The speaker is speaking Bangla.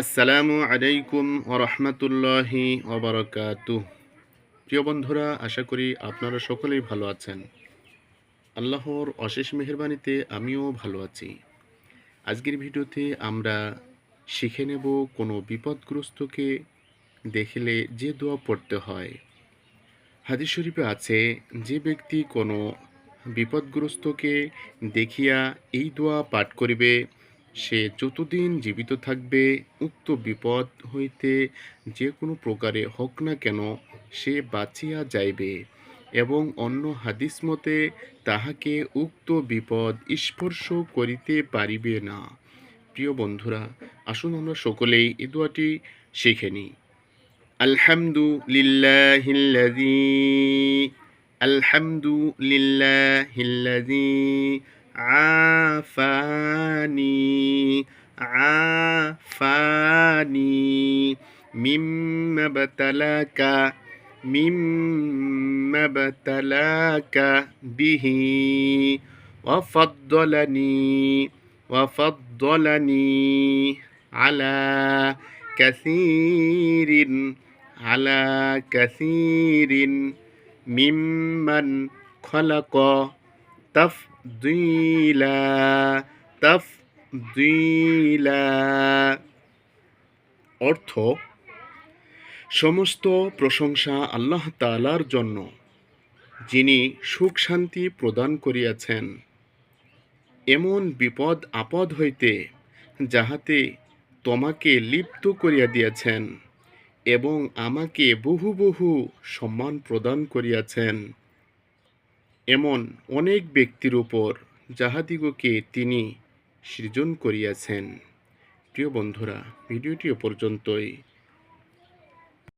আসসালামু আলাইকুম ওরহমতুল্লাহি ওবরকাতু প্রিয় বন্ধুরা, আশা করি আপনারা সকলেই ভালো আছেন। আল্লাহর অশেষ মেহরবানিতে আমিও ভালো আছি। আজকের ভিডিওতে আমরা শিখে নেব কোনো বিপদগ্রস্তকে দেখলে যে দোয়া পড়তে হয়। হাদিস শরীফে আছে, যে ব্যক্তি কোনো বিপদগ্রস্তকে দেখিয়া এই দোয়া পাঠ করিবে সে যতদিন জীবিত থাকবে, উক্ত বিপদ হইতে যে কোনো প্রকারে হোক না কেন, সে বাঁচিয়া যাইবে এবং অন্য হাদিস মতে তাহাকে উক্ত বিপদ স্পর্শ করিতে পারিবে না। প্রিয় বন্ধুরা, আসুন আমরা সকলেই এ দোয়াটি শিখে নিই। আলহামদুলিল্লাহিল্লাযী আলহামদুলিল্লাহিল্লাযী عافاني عافاني مما ابتلاك مما ابتلاك به وفضلني وفضلني على كثير على كثير ممن خلق তাফদিলা তাফদিলা। অর্থ, সমস্ত প্রশংসা আল্লাহ তালার জন্য, যিনি সুখ শান্তি প্রদান করিয়াছেন। এমন বিপদ আপদ হইতে যাহাতে তোমাকে লিপ্ত করিয়া দিয়াছেন এবং আমাকে বহু বহু সম্মান প্রদান করিয়াছেন। এমন অনেক ব্যক্তির উপর যাহাদিগকে তিনি সৃজন করিয়াছেন। প্রিয় বন্ধুরা ভিডিওটি পর্যন্তই।